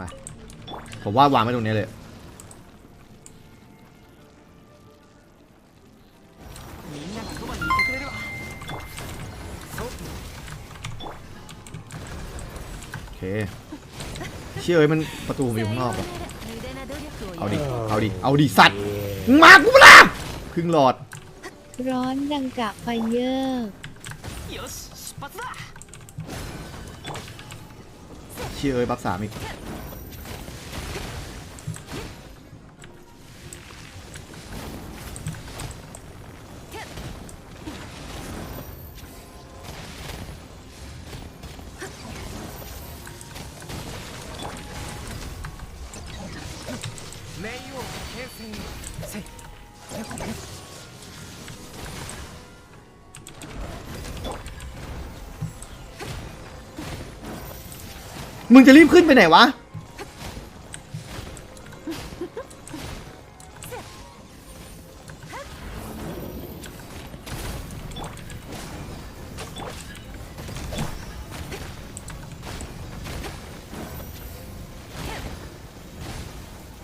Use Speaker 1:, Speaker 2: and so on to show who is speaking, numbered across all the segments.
Speaker 1: มา ผมว่าวางไว้ตรงนี้เลย โอเค เชื่อเลยมันประตูผมอยู่ข้างนอกว่ะเอาดิ เอาดิ เอาดิ สัตว์มากูเปล่าครึ่งหลอด
Speaker 2: ร้อนดังกะไฟเยอร์
Speaker 1: เชื่อเอ้ยบัฟสามอีก มึงจะรีบขึ้นไปไหนวะ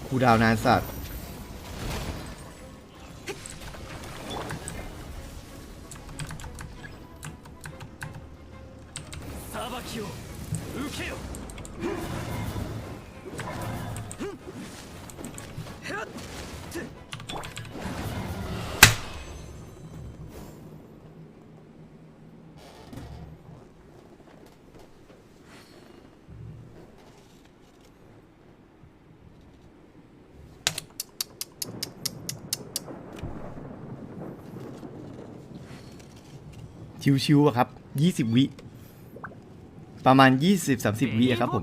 Speaker 1: กูดาวนานสัตว์ ชิวๆครับ 20 วิ ประมาณ 20-30 วิอะครับผม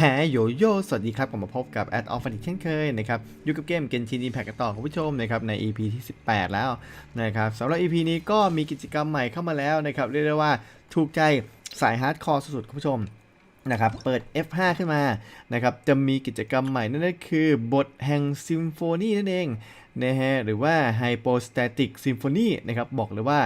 Speaker 1: ฮโยโย่สวัสดีครับผมมาพบกับแอดออฟฟิศเช่นเคยนะครับอยู่กับเกมเกนชินอิมแพคกันต่อคุณผู้ชมนะครับใน EP ที่ 18 แล้วนะครับสำหรับ EP นี้ก็มีกิจกรรมใหม่เข้ามาแล้วนะครับ เรียกได้ว่าถูกใจสายฮาร์ดคอร์สุดๆคุณผู้ชม นะครับเปิด F5 ขึ้นมานะครับจะมีกิจกรรมใหม่นั่นก็คือบทแห่งซิมโฟนีนั่นเองนะฮะหรือว่า Hypostatic Symphony นะครับบอกเลยว่า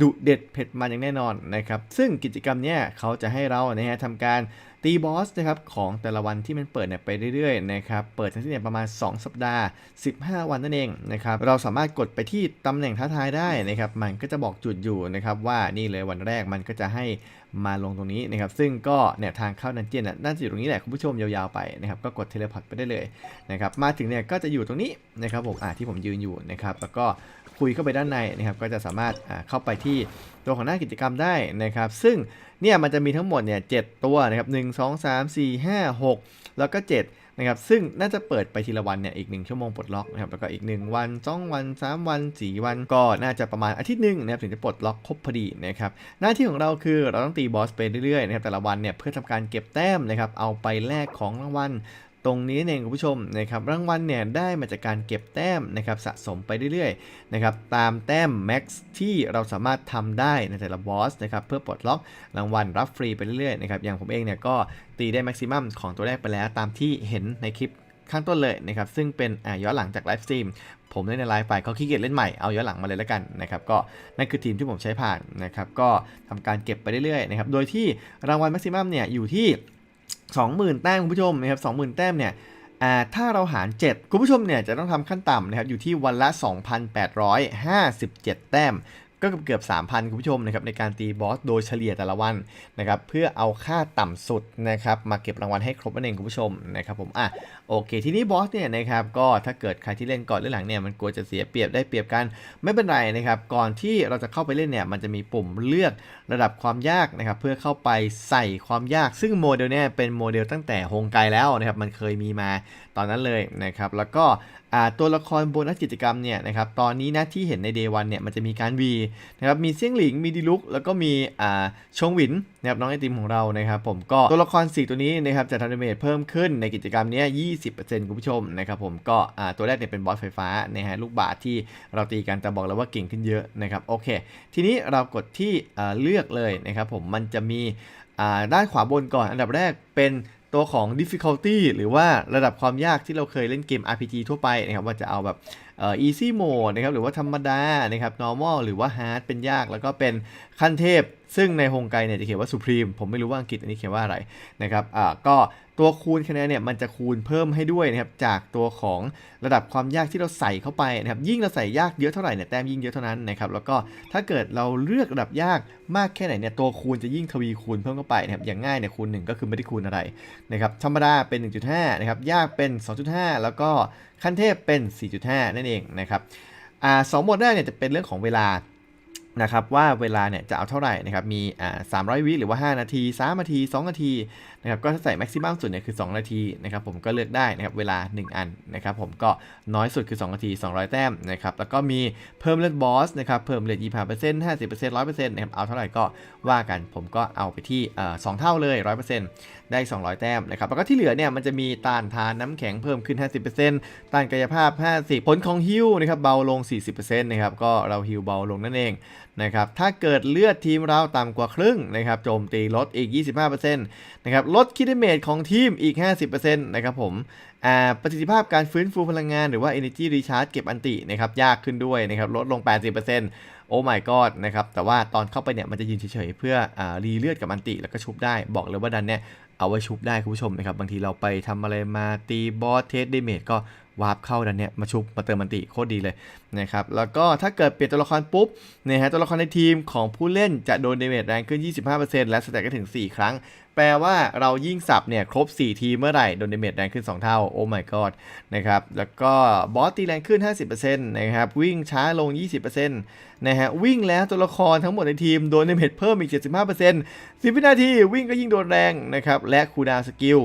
Speaker 1: ดุเด็ดเผ็ดมันอย่างแน่นอนนะครับ ซึ่งกิจกรรมเนี้ยเขาจะให้เรานะฮะทำการตีบอสนะครับของแต่ละวันที่มันเปิดเนี่ยไปเรื่อยๆนะครับ เปิดทั้งสิ้นเนี่ยประมาณ 2 สัปดาห์ 15 วันนั่นเองนะครับ เราสามารถกดไปที่ตำแหน่งท้าทายได้นะครับ มันก็จะบอกจุดอยู่นะครับว่านี่เลยวันแรกมันก็จะให้มาลงตรงนี้นะครับ ซึ่งก็เนี่ยทางเข้าดันเจียนน่ะน่าจะอยู่ตรงนี้แหละคุณผู้ชมยาวๆไปนะครับ ก็กดเทเลพอร์ตไปได้เลยนะครับ มาถึงเนี่ยก็จะอยู่ตรงนี้นะครับผมอ่าที่ผมยืนอยู่นะครับ แล้วก็ คุยเข้าไปด้านในนะครับก็จะสามารถเข้าไปที่ตัวของหน้ากิจกรรมได้นะครับ ซึ่งเนี่ยมันจะมีทั้งหมดเนี่ยเตัวนะครับหนึ่งสองสามสี่ห้าหกแล้วก็7นะครับซึ่งน่าจะเปิดไปทีละวันเนี่ยอีก 1 ชั่วโมงปลดล็อกนะครับแล้วก็อีก 1 วัน 2 วัน 3 วัน 4 วันก็น่าจะประมาณอาทิตย์หนึ่งนะครับถึงจะปลดล็อกครบพอดีนะครับหน้าที่ของเราคือเราต้องตีบอสไปเรื่อยๆนะครับแต่ละวันเนี่ยเพื่อทำการเก็บแต้มนะครับเอาไปแลกของรางวัล ตรงนี้เองคุณผู้ชมนะครับรางวัลเนี่ยได้มาจากการเก็บแต้มนะครับสะสมไปเรื่อยๆนะครับตามแต้ม Max ที่เราสามารถทำได้ในแต่ละบอสนะครับเพื่อปลดล็อกรางวัลรับฟรีไปเรื่อยๆนะครับอย่างผมเองเนี่ยก็ตีได้แม็กซิมัมของตัวแรกไปแล้วตามที่เห็นในคลิปข้างต้นเลยนะครับซึ่งเป็นย้อนหลังจากไลฟ์สตรีมผมเล่นในไลฟ์ไปเขาขี้เกียจเล่นใหม่เอาย้อนหลังมาเลยแล้วกันนะครับก็นั่นคือทีมที่ผมใช้ผ่านนะครับก็ทำการเก็บไปเรื่อยๆนะครับโดยที่รางวัลแม็กซิมัมเนี่ยอยู่ที่ 20,000 แต้มคุณผู้ชมนะครับ20,000 แต้มเนี่ยถ้าเราหาร 7 คุณผู้ชมเนี่ยจะต้องทำขั้นต่ำนะครับอยู่ที่วันละ 2,857 แต้ม ก็เกือบ3,000คุณผู้ชมนะครับในการตีบอสโดยเฉลี่ยแต่ละวันนะครับเพื่อเอาค่าต่ำสุดนะครับมาเก็บรางวัลให้ครบนั่นเองคุณผู้ชมนะครับผมอะโอเค ทีนี้บอสเนี่ยนะครับก็ถ้าเกิดใครที่เล่นก่อนหรือหลังเนี่ยมันกลัวจะเสียเปรียบได้เปรียบกันไม่เป็นไรนะครับก่อนที่เราจะเข้าไปเล่นเนี่ยมันจะมีปุ่มเลือกระดับความยากนะครับเพื่อเข้าไปใส่ความยากซึ่งโมเดลเนี่ยเป็นโมเดลตั้งแต่ฮงไกแล้วนะครับมันเคยมีมาตอนนั้นเลยนะครับแล้วก็ ตัวละครโบนัสกิจกรรมเนี่ยนะครับตอนนี้นะที่เห็นในเดวันเนี่ยมันจะมีการวีนะครับมีเซี่ยงหลิงมีดิลุกแล้วก็มีอ่าชงหวินนะครับน้องไอติมของเรานะครับผมก็ตัวละคร 4 ตัวนี้นะครับจะทำดาเมจเพิ่มขึ้นในกิจกรรมนี้ย20%คุณผู้ชมนะครับผมก็อ่าตัวแรกเนี่ยเป็นบอสไฟฟ้านะฮะลูกบาศที่เราตีกันแต่บอกแล้วว่าเก่งขึ้นเยอะนะครับโอเค ทีนี้เรากดที่เลือกเลยนะครับผมมันจะมีด้านขวาบนก่อนอันดับแรกเป็นตัวของ difficulty หรือว่าระดับความยากที่เราเคยเล่นเกม RPG ทั่วไปนะครับว่าจะเอาแบบเอ่อ easy mode นะครับหรือว่าธรรมดานะครับ normal หรือว่า hard เป็นยากแล้วก็เป็นขั้นเทพ ซึ่งในฮงไกเนี่ยจะเขียนว่า supreme ผมไม่รู้ว่าอังกฤษอันนี้เขียนว่าอะไรนะครับอ่าก็ ตัวคูณคะแนนเนี่ยมันจะคูณเพิ่มให้ด้วยนะครับจากตัวของระดับความยากที่เราใส่เข้าไปนะครับยิ่งเราใส่ยากเยอะเท่าไหร่เนี่ยแต้มยิ่งเยอะเท่านั้นนะครับแล้วก็ถ้าเกิดเราเลือกระดับยากมากแค่ไหนเนี่ยตัวคูณจะยิ่งทวีคูณเพิ่มเข้าไปนะครับอย่างง่ายเนี่ยคูณ 1 ก็คือไม่ได้คูณอะไรนะครับธรรมดาเป็น 1.5นะครับยากเป็น 2.5 แล้วก็ขั้นเทพเป็น 4.5 นั่นเองนะครับอ่าสองหมดแรกเนี่ยจะเป็นเรื่องของเวลานะครับว่าเวลาเนี่ยจะเอาเท่าไหร่นะครับมีอ่า300 วิหรือว่า 5 นาที 3 นาที 2 นาทีนะครับก็ถ้าใส่แม็กซิมัมสุดเนี่ยคือ 2 นาทีนะครับผมก็เลือกได้นะครับเวลา 1 อันนะครับผมก็น้อยสุดคือ 2 นาที 200 แต้มนะครับแล้วก็มีเพิ่มเลือดบอสนะครับเพิ่มเลือด25% 50% 100%นต์ห้าสิบเปอร์เซ็นต์ร้อยเปอร์เซ็นต์นะครับเอาเท่าไหร่ก็ว่ากันผมก็เอาไปที่สองเท่าเลย100%ได้ 200 แต้มนะครับแล้วก็ที่เหลือเนี่ยมันจะมีต้านทานน้ำแข็งเพิ่มขึ้น 50%ต้านกายภาพ 50 ผลของฮิวนะครับเบาลง 40%นะครับก็เราฮิวเบาลงนั่นเอง นะครับถ้าเกิดเลือดทีมเราต่ำกว่าครึ่งนะครับโจมตีลดอีก 25%นะครับลดคิดเมตของทีมอีก 50%นะครับผมอ่าประสิทธิภาพการฟื้นฟูพลังงานหรือว่า energy recharge เก็บอันตินะครับยากขึ้นด้วยนะครับลดลง 80%โอ้ my god นะครับแต่ว่าตอนเข้าไปเนี่ยมันจะยืนเฉยๆเพื่ออารีเลือดกับอันติแล้วก็ชุบได้บอกเลยว่าดันเนี่ย เอาไว้ชุบได้คุณผู้ชมนะครับบางทีเราไปทำอะไรมาตีบอสเทสเดเมจก็วาร์ปเข้าดันเนี่ยมาชุบมาเติมอันติโคตรดีเลยนะครับแล้วก็ถ้าเกิดเปลี่ยนตัวละครปุ๊บนะฮะตัวละครในทีมของผู้เล่นจะโดนเดเมจแรงขึ้น 25%และสแต็กก็ถึง 4 ครั้ง แปลว่าเรายิ่งสับเนี่ยครบ 4 ทีเมื่อไหร่โดนเดเมจแรงขึ้น 2 เท่าโอ้ my god นะครับแล้วก็บอสตีแรงขึ้น 50%นะครับวิ่งช้าลง 20%นะฮะวิ่งแล้วตัวละครทั้งหมดในทีมโดนเดเมจเพิ่มอีก 75% 10วินาทีวิ่งก็ยิ่งโดนแรงนะครับและคูดาวสกิล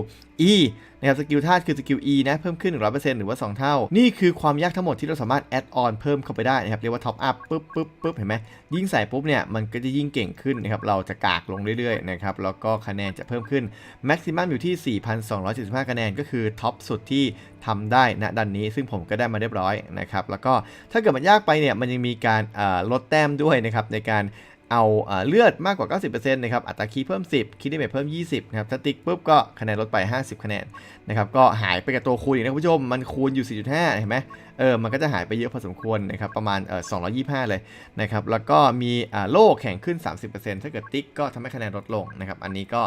Speaker 1: E นะครับสกิลธาตุคือสกิล E นะเพิ่มขึ้น 100%หรือว่า 2 เท่า นี่คือความยากทั้งหมดที่เราสามารถแอดออนเพิ่มเข้าไปได้นะครับเรียกว่าท็อปอัพปุ๊บปุ๊บปุ๊บเห็นไหมยิ่งใส่ปุ๊บเนี่ยมันก็จะยิ่งเก่งขึ้นนะครับเราจะกากลงเรื่อยๆนะครับแล้วก็คะแนนจะเพิ่มขึ้นแม็กซิมัมอยู่ที่ 4,275 คะแนนก็คือท็อปสุดที่ทำได้ณดันนี้ ซึ่งผมก็ได้มาเรียบร้อยนะครับแล้วก็ถ้าเกิดมันยากไปเนี่ยมันยังมีการลดแต้มด้วยนะครับในการ เอาเลือดมากกว่า 90%นะครับอัตราคีเพิ่ม 10 คิดได้เมทเพิ่ม 20นะครับถ้าติ๊กปุ๊บก็คะแนนลดไป 50 คะแนนนะครับก็หายไปกับตัวคูณอีกนะคุณผู้ชม มันคูณอยู่ 4.5 เห็นไหมเออมันก็จะหายไปเยอะพอสมควรนะครับประมาณเออ225 เลยนะครับแล้วก็มีโล่แข่งขึ้น 30%ถ้าเกิดติ๊กก็ทำให้คะแนนลดลงนะครับอันนี้ก็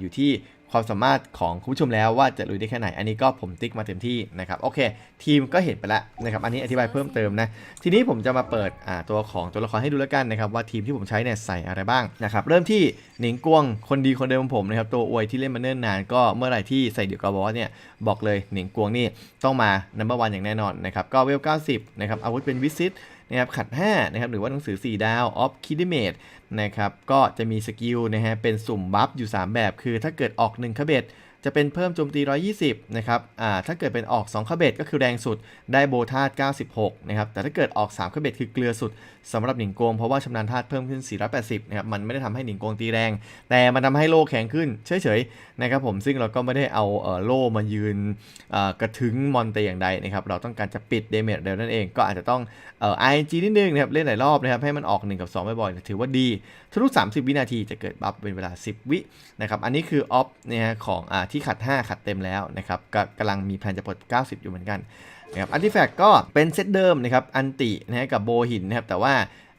Speaker 1: อยู่ที่ ความสามารถของคุณผู้ชมแล้วว่าจะลุยได้แค่ไหน อันนี้ก็ผมติ๊กมาเต็มที่นะครับโอเค ทีมก็เห็นไปแล้วนะครับอันนี้อธิบายเพิ่มเติมนะทีนี้ผมจะมาเปิดอ่าตัวของตัวละครให้ดูแล้วกันนะครับว่าทีมที่ผมใช้เนี่ยใส่อะไรบ้างนะครับเริ่มที่หนิงกวงคนดีคนเดิมของผมนะครับตัวอวยที่เล่นมาเนิ่นนานก็เมื่อไหร่ที่ใส่เดี่ยวกับบอสเนี่ยบอกเลยหนิงกวงนี่ต้องมา number one อย่างแน่นอนนะครับก็เวล90นะครับอาวุธเป็นวิสิต นะครับขัด5นะครับหรือว่าหนังสือ 4 ดาวออฟคิดเมดนะครับก็จะมีสกิลนะฮะเป็นสุ่มบัฟอยู่ 3 แบบคือถ้าเกิดออก1คาเบต จะเป็นเพิ่มโจมตี 120 นะครับ อ่า ถ้าเกิดเป็นออก2คาเบตก็คือแรงสุดได้โบธาต96 นะครับ แต่ถ้าเกิดออก3คาเบตคือเกลือสุดสำหรับหนิงโกง เพราะว่าชำนาญธาตุเพิ่มขึ้น 480 นะครับ มันไม่ได้ทำให้หนิงโกงตีแรง แต่มันทำให้โล่แข็งขึ้นเฉยๆ นะครับผม ซึ่งเราก็ไม่ได้เอาเอ่อโล่มายืนเอ่อกระทึงมอนแต่อย่างใดนะครับ เราต้องการจะปิดเดเมจเร็วนั่นเอง ก็อาจจะต้องเอ่อ RNG นิดนึงนะครับ เล่นหลายรอบนะครับ ให้มันออก 1 กับ 2 บ่อยๆ ถือว่าดีทุก 30 วินาทีจะเกิดบัฟเป็นเวลา 10 วินะครับ อันนี้คือออฟเนี่ยฮะของอ่าทขัด 5 ขัดเต็มแล้วนะครับกกำลังมีแผนจะปลด 90 อยู่เหมือนกันนะครับอาร์ติแฟกต์ก็เป็นเซตเดิมนะครับอันตินะฮะกับโบหินนะครับแต่ว่า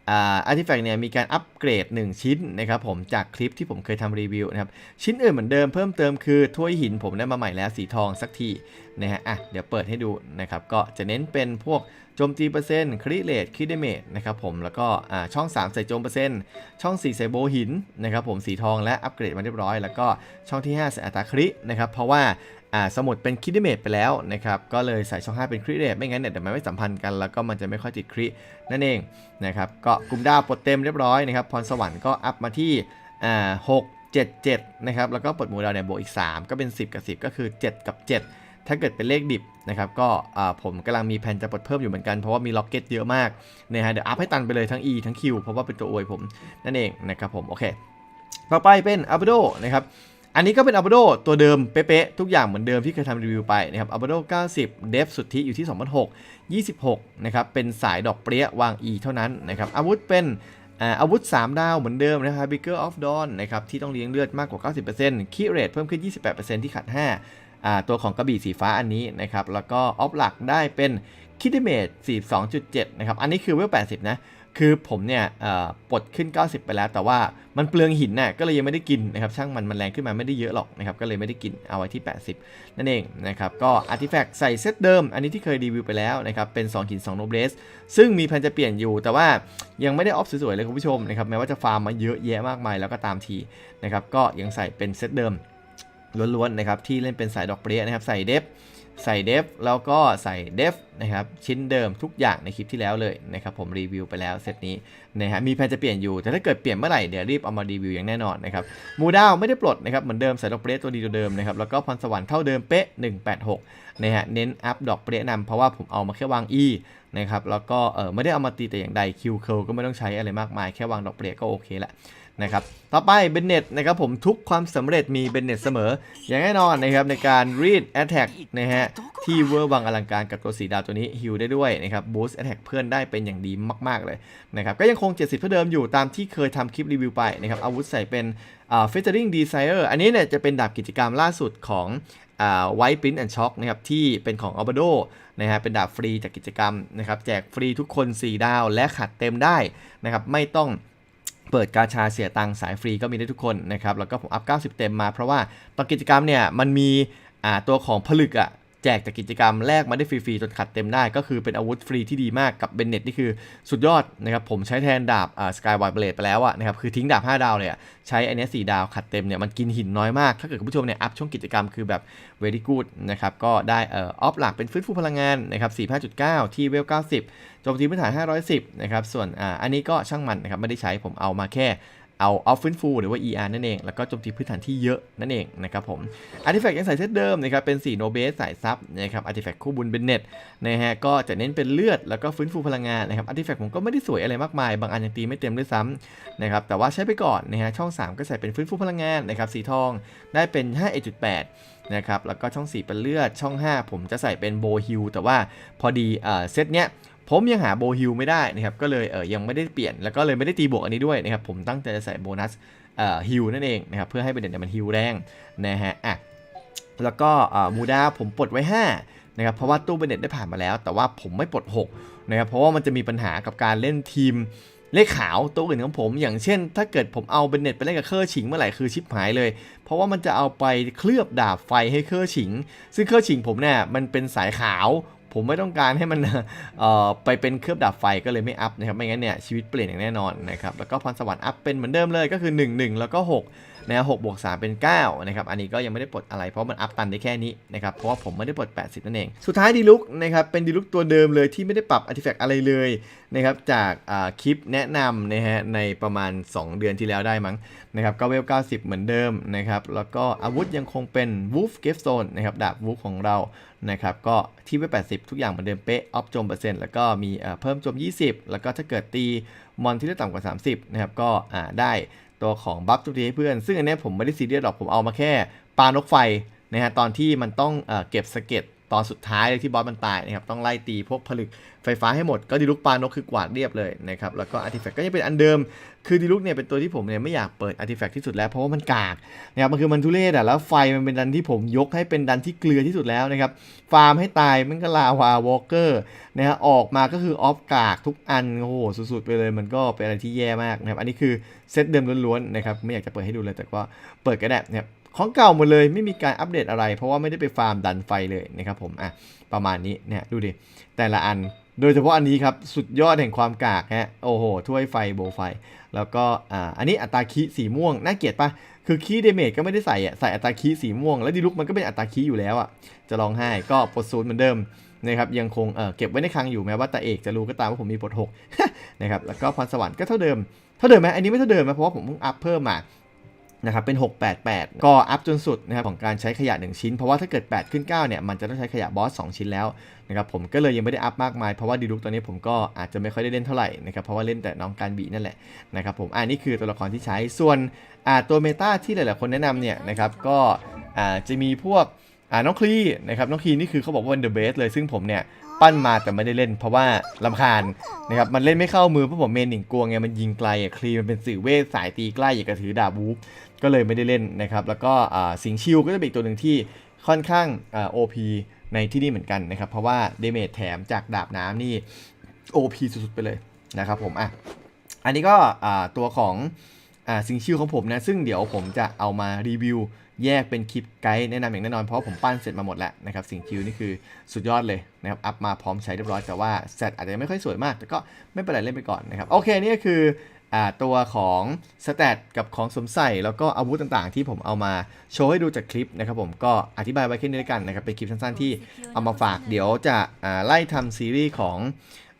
Speaker 1: อ่าอาร์ติแฟกต์เนี่ยมีการอัปเกรด 1 ชิ้นนะครับผมจากคลิปที่ผมเคยทำรีวิวนะครับ ชิ้นอื่นเหมือนเดิมเพิ่มเติมคือถ้วยหินผมได้มาใหม่แล้วสีทองสักทีนะฮะอะเดี๋ยวเปิดให้ดูนะครับ ก็จะเน้นเป็นพวกโจมตีเปอร์เซ็นต์คริเลตคริเดเมจนะครับผมแล้วก็อ่าช่อง 3 ใส่โจมเปอร์เซ็นต์ช่อง 4 ใส่โบหินนะครับผมสีทองและอัปเกรดมาเรียบร้อย แล้วก็ช่องที่ 5 ใส่อัตราครินะครับเพราะว่า อ่าสมุดเป็นคิดเมจไปแล้วนะครับก็เลยใส่ช่อง 5 เป็นคริเดตไม่งั้นเนี่ยเดี๋ยวมันไม่สัมพันธ์กันแล้วก็มันจะไม่ค่อยติดครินั่นเองนะครับก็กลุ่มดาวปลดเต็มเรียบร้อยนะครับพรสวรรค์ก็อัพมาที่อ่า6 7 7นะครับแล้วก็ปลดหมูดาวเนี่ยบวกอีก 3 ก็เป็น 10 กับ 10 ก็คือ 7 กับ 7 ถ้าเกิดเป็นเลขดิบนะครับก็อ่าผมกำลังมีแผนจะปลดเพิ่มอยู่เหมือนกันเพราะว่ามีล็อกเก็ตเยอะมากนะฮะเดี๋ยวอัพให้ตันไปเลยทั้ง E ทั้ง Q เพราะว่าเป็นตัวอวยผมนั่นเองนะครับผมโอเคต่อไปเป็นอั b โดนะครับ อันนี้ก็เป็นอั b โดตัวเดิมเป๊ะๆทุกอย่างเหมือนเดิมที่เคยทำรีวิวไปนะครับอั b โด90 เดฟสุทธิอยู่ที่2006 26นะครับเป็นสายดอกเปรี้ยวาง E เท่านั้นนะครับอาวุธเป็นอาวุธ 3 ดาวเหมือนเดิมนะครับ Bigger of Dawn นะครับที่ต้องเลี้ยงเลือดมากกว่า 90%คีเรทเพิ่มขึ้น 28%ที่ขัด5อ่าตัวของกระบี่สีฟ้าอันนี้นะครับแล้วก็ออฟหลักได้เป็นคิดเมต42.7นะครับอันนี้คือเวล80 นะ คือผมเนี่ยปลดขึ้น 90 ไปแล้ว แต่ว่ามันเปลืองหินน่ะก็เลยยังไม่ได้กินนะครับ ช่างมันมันแรงขึ้นมาไม่ได้เยอะหรอกนะครับ ก็เลยไม่ได้กินเอาไว้ที่ 80 นั่นเองนะครับ ก็อาร์ติแฟกต์ใส่เซตเดิม อันนี้ที่เคยรีวิวไปแล้วนะครับ เป็น 2 หิน 2 โนเบสซึ่งมีแผนจะเปลี่ยนอยู่ แต่ว่ายังไม่ได้ออฟสวยๆเลยคุณผู้ชมนะครับ แม้ว่าจะฟาร์มมาเยอะแยะมากมายแล้วก็ตามทีนะครับ ก็ยังใส่เป็นเซตเดิมล้วนๆนะครับ ที่เล่นเป็นสายดอกเปรี้ยนะครับ ใส่เดฟ ใส่เดฟแล้วก็ใส่เดฟนะครับชิ้นเดิมทุกอย่างในคลิปที่แล้วเลยนะครับผมรีวิวไปแล้วเซตนี้นะฮะมีแผนจะเปลี่ยนอยู่ แต่ถ้าเกิดเปลี่ยนเมื่อไหร่เดี๋ยวรีบเอามารีวิวอย่างแน่นอนนะครับมูดาวไม่ได้ปลดนะครับเหมือนเดิมใส่ดอกเปรี้ยตัวดีตัวเดิมนะครับแล้วก็พรสวรรค์เท่าเดิมเป๊ะ 186นะฮะเน้นอัพดอกเปรี้ยนำเพราะว่าผมเอามาแค่วาง E นะครับแล้วก็เออไม่ได้เอามาตีแต่อย่างใดคิวเคิลก็ไม่ต้องใช้อะไรมากมายแค่วางดอกเปรี้ยก็โอเคละ นะครับต่อไปเบนเน็ตนะครับผมทุกความสำเร็จมีเบนเน็ตเสมอ อย่างแน่นอนนะครับในการ read attack นะฮะที่เวอร์วังอลังการกับตัวสีดาวตัวนี้ฮิลได้ด้วยนะครับ boost attack เพื่อนได้เป็นอย่างดีมาก ๆ เลยนะครับก็ยังคง 70 เท่าเดิมอยู่ตามที่เคยทำคลิปรีวิวไปนะครับอาวุธใส่เป็นอ่า featuring desire อันนี้เนี่ยจะเป็นดาบกิจกรรมล่าสุดของอ่า white print and shock นะครับที่เป็นของ a l b a d o นะฮะเป็นดาบฟรีจากกิจกรรมนะครับแจกฟรีทุกคน 4 ดาวและขัดเต็มได้นะครับไม่ต้อง เปิดกาชาเสียตังสายฟรีก็มีได้ทุกคนนะครับ แล้วก็ผมอัพ 90 เต็มมาเพราะว่าตอนกิจกรรมเนี่ยมันมีตัวของผลึกอะแจกจากกิจกรรมแลกมาได้ฟรีๆจนขัดเต็มได้ ก็คือเป็นอาวุธฟรีที่ดีมากกับเบนเน็ตนี่คือสุดยอดนะครับผมใช้แทนดาบสกายวายเบลดไปแล้วอะนะครับคือทิ้งดาบ 5 ดาวเลยอะใช้อันนี้4ดาวขัดเต็มเนี่ยมันกินหินน้อยมาก ถ้าเกิดคุณผู้ชมเนี่ยอัพช่วงกิจกรรมคือแบบ very good นะครับก็ได้เอ่อออฟหลักเป็นฟื้นฟูพลังงานนะครับ45.9 ที่เวล 90โจมตีพื้นฐาน 510นะครับส่วนอ่าอันนี้ก็ช่างมันนะครับไม่ได้ใช้ผมเอามาแค่ เอาออฟฟินฟูหรือว่า ER นั่นเอง แล้วก็โจมตีพื้นฐานที่เยอะนั่นเองนะครับผมอาร์ติแฟกต์ยังใส่เซตเดิมนะครับ เป็น4โนเบสสายซับนะครับอาร์ติแฟกต์คู่บุญเป็นเน็ตนะฮะ ก็จะเน้นเป็นเลือดแล้วก็ฟื้นฟูพลังงานนะครับอาร์ติแฟกต์ผมก็ไม่ได้สวยอะไรมากมาย บางอันยังตีไม่เต็มด้วยซ้ำนะครับ แต่ว่าใช้ไปก่อนนะฮะ ช่อง 3 ก็ใส่เป็นฟื้นฟูพลังงานนะครับสีทองได้เป็น 5.8นะครับ แล้วก็ช่อง 4 เป็นเลือด ช่อง 5 ผมจะใส่เป็นโบฮิลแต่ว่าพอดีเอ่อเซตเนี้ย ผมยังหาโบฮิลไม่ได้นะครับก็เลยเออยังไม่ได้เปลี่ยนแล้วก็เลยไม่ได้ตีบวกอันนี้ด้วยนะครับผมตั้งใจจะใส่โบนัสเอ่อฮิลนั่นเองนะครับเพื่อให้เป็นเด่นมันฮิลแรงนะฮะอะแล้วก็เอ่อมูดาผมปลดไว้ 5 นะครับ เพราะว่าตู้เบเน็ตได้ผ่านมาแล้ว แต่ว่าผมไม่ปลด 6 นะครับ เพราะว่ามันจะมีปัญหากับการเล่นทีมเลขขาวตัวอื่นของผม อย่างเช่น ถ้าเกิดผมเอาเบนเน็ตไปเล่นกับเคอร์ฉิงเมื่อไหร่คือชิปหายเลย เพราะว่ามันจะเอาไปเคลือบดาบไฟให้เคอร์ฉิง ซึ่งเคอร์ฉิงผมเนี่ยมันเป็นสายขาว ผมไม่ต้องการให้มันไปเป็นเคลือบดับไฟก็เลยไม่อัพนะครับไม่งั้นเนี่ยชีวิตเปลี่ยนอย่างแน่นอนนะครับแล้วก็พรสวรรค์อัพเป็นเหมือนเดิมเลยก็คือ 1 1 แล้วก็6นะหกบวก3เป็น9นะครับอันนี้ก็ยังไม่ได้ปลดอะไรเพราะมันอัพตันได้แค่นี้นะครับเพราะว่าผมไม่ได้ปลด 80 นั่นเอง สุดท้ายดีลุกนะครับเป็นดีลุกตัวเดิมเลยที่ไม่ได้ปรับอาร์ติแฟกต์อะไรเลยนะครับจากคลิปแนะนำนะฮะในประมาณ 2 เดือนที่แล้วได้มั้งนะครับก็เวล 90 เหมือนเดิมนะครับแล้วก็อาวุธยังคงเป็น Wolf g a v e Stone นะครับดาบ Wolf ของเรา นะครับก็ที่ไป 80 ทุกอย่างเหมือนเดิมเป๊ะ ออฟจมเปอร์เซ็นต์แล้วก็มีเพิ่มจม 20 แล้วก็ถ้าเกิดตีมอนที่ได้ต่ำกว่า 30 นะครับ ก็ได้ตัวของบัฟโจมตีให้เพื่อน ซึ่งอันนี้ผมไม่ได้ซีเรียสหรอกผมเอามาแค่ปานกไฟนะฮะตอนที่มันต้องเอเก็บสเก็ต ตอนสุดท้ายเลยที่บอสมันตายนะครับต้องไล่ตีพวกผลึกไฟฟ้าให้หมด ก็ดีลุกปานกคือกวาดเรียบเลยนะครับแล้วก็อาร์ติแฟกต์ก็ยังเป็นอันเดิม คือดีลุกเนี่ยเป็นตัวที่ผมเนี่ยไม่อยากเปิดอาร์ติแฟกต์ที่สุดแล้วเพราะว่ามันกากนะครับมันคือมันทุเรศอะแล้วไฟมันเป็นดันที่ผมยกให้เป็นดันที่เกลือที่สุดแล้วนะครับฟาร์มให้ตายมันก็ลาวาวอลเกอร์นะฮะออกมาก็คือออฟกากทุกอันโอ้โหสุดๆไปเลยมันก็เป็นอะไรที่แย่มากนะครับอันนี้คือเซตเดิมล้วนๆนะครับไม่อยากจะเปิดให้ดูเลยแต่ก็เปิดก็ได้นะครับ ของเก่าหมดเลยไม่มีการอัปเดตอะไร เพราะว่าไม่ได้ไปฟาร์มดันไฟเลยนะครับผมอะประมาณนี้เนี่ยดูดิแต่ละอันโดยเฉพาะอันนี้ครับ สุดยอดแห่งความกากฮะโอ้โห ถ้วยไฟโบไฟ แล้วก็อ่าอันนี้อัตราคีสีม่วง น่าเกลียดปะคือคีเดเมจก็ไม่ได้ใส่อะใส่อัตราคีสีม่วง แล้วดีลุกมันก็เป็นอัตราคีอยู่แล้วอะจะร้องไห้ก็ปลดศูนย์เหมือนเดิมนะครับยังคงเออเก็บไว้ในคลังอยู่แม้ว่าตาเอกจะรู้ก็ตามว่าผมมีปลดหกนะครับแล้วก็พรสวรรค์ก็เท่าเดิม เท่าเดิมไหมอันนี้ไม่เท่าเดิมนะเพราะว่าผมเพิ่งอัพเพิ่มมา นะครับเป็น 688 ก็อัพจนสุดนะครับของการใช้ขยะ 1 ชิ้น เพราะว่าถ้าเกิด 8 ขึ้น 9 เนี่ย มันจะต้องใช้ขยะบอส 2 ชิ้นแล้วนะครับผมก็เลยยังไม่ได้อัพมากมาย เพราะว่าดีลุกตอนนี้ผมก็อาจจะไม่ค่อยได้เล่นเท่าไหร่นะครับเพราะว่าเล่นแต่น้องการบีนั่นแหละนะครับผมอันนี้คือตัวละครที่ใช้ส่วนอ่าตัวเมตาที่หลาย ๆ คนแนะนำเนี่ยนะครับก็อ่าจะมีพวกอ่าน้องคลีนะครับน้องคลีนี่คือเขาบอกว่าเป็นเดอะเบสเลยซึ่งผมเนี่ย ปั้นมาแต่ไม่ได้เล่น เพราะว่าลำคาญนะครับมันเล่นไม่เข้ามือเพราะผมเมนหนิงกลัวไงมันยิงไกลอะคลีมันเป็นสื่อเวทสายตีใกล้อย่างกระถือดาบวูฟก็เลยไม่ได้เล่นนะครับแล้วก็สิงชิวก็จะเป็นอีกตัวหนึ่งที่ค่อนข้างโอ่า OP ในที่นี่เหมือนกันนะครับ เพราะว่าเดเมจแถมจากดาบน้ำนี่ OP สุดๆไปเลยนะครับผมอะอันนี้ก็ตัวของอสิงชิวของผมนะ ซึ่งเดี๋ยวผมจะเอามารีวิว แยกเป็นคลิปไกด์แนะนำอย่างแน่นอนเพราะผมปั้นเสร็จมาหมดแล้วนะครับสิ่งชิวนี่คือสุดยอดเลยนะครับอัพมาพร้อมใช้เรียบร้อยแต่ว่าแซตอาจจะยังไม่ค่อยสวยมาก แต่ก็ไม่เป็นไรเล่นไปก่อนนะครับโอเคนี่ก็คืออตัวของสแตทกับของสมใส่แล้วก็อาวุธต่างๆ ที่ผมเอามาโชว์ให้ดูจากคลิปนะครับผมก็อธิบายไว้แค่นี้แล้วกันนะครับเป็นคลิปสั้นๆที่เอามาฝากเดี๋ยวจะไล่ทำซีรีส์ของ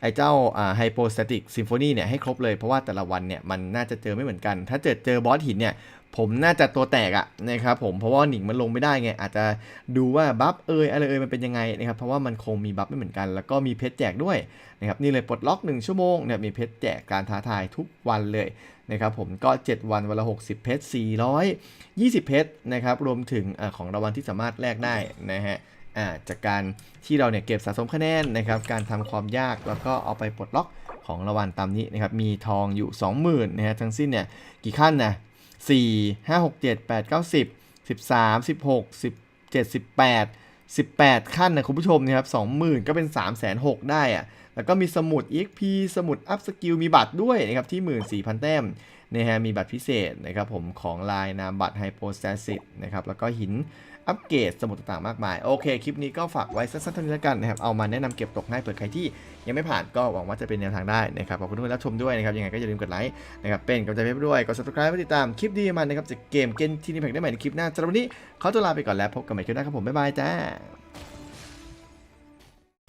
Speaker 1: ไอ้เจ้าไฮโปส t ติกซิมโฟนีเนี่ยให้ครบเลยเพราะว่าแต่ละวันเนี่ยมันน่าจะเจอไม่เหมือนกัน ถ้าเจอเจอบอสหินเนี่ย ผมน่าจะตัวแตกอะนะครับผมเพราะว่าหนิงมันลงไม่ได้ไงอาจจะดูว่าบัฟเอยอะไรเอยมันเป็นยังไงนะครับเพราะว่ามันคงมีบัฟไม่เหมือนกัน แล้วก็มีเพชรแจกด้วยนะครับนี่เลยปลดล็อก 1 ชั่วโมงเนี่ยมีเพชรแจกการท้าทายทุกวันเลยนะครับผมก็ 7 วันวันละ 60 เพชร 420 เพชรนะครับรวมถึงอของรางวัลที่สามารถแลกได้นะฮะาจากการที่เราเนี่ยเก็บสะสมคะแนนนะครับการทำความยากแล้วก็เอาไปปลดล็อกของรางวัลตามนี้นะครับมีทองอยู่ 20,000นะฮะทั้งสิ้นเนี่ยกี่ขั้นนะ 4 5 6 7 8 9 10 13 16 17 18 18 ขั้นนะคุณผู้ชมนะครับ20,000 ก็เป็น 3 6 0 0 0ได้อะแล้วก็มีสมุด EXP สมุดอัพสกิลมีบัตรด้วยนะครับที่ 14,000 แต้ม นะฮะมีบัตรพิเศษนะครับผมของลายนามบัตรไฮโปส t ตซิตนะครับแล้วก็หินอัปเกรดสมุดต่างๆมากมาย โอเค คลิปนี้ก็ฝากไว้สั้นๆเท่านี้แล้วกันนะครับ เอามาแนะนำเก็บตกให้เผื่อใครที่ยังไม่ผ่านก็หวังว่าจะเป็นแนวทางได้นะครับ ขอบคุณทุกคนที่รับชมด้วยนะครับ ยังไงก็อย่าลืมกดไลค์นะครับ เป็นกำลังใจให้ด้วย กด subscribe ติดตามคลิปดีๆมันนะครับจากเกมเกนที่นี่แพ็กได้ใหม่ในคลิปหน้าสำหรับวันนี้ขอตัวลาไปก่อนแล้วพบกันใหม่คลิปหน้าครับผม บ๊ายบายจ้า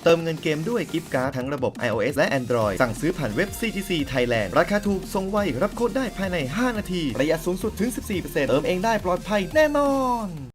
Speaker 1: เติมเงินเกมด้วยกิฟต์การ์ดทั้งระบบ iOS และ Android สั่งซื้อผ่านเว็บ CGC Thailand ราคาถูกส่งไว รับโค้ดได้ภายใน 5 นาที ระยะสูงสุดถึง 14%เติมเองได้ปลอดภัยแน่นอน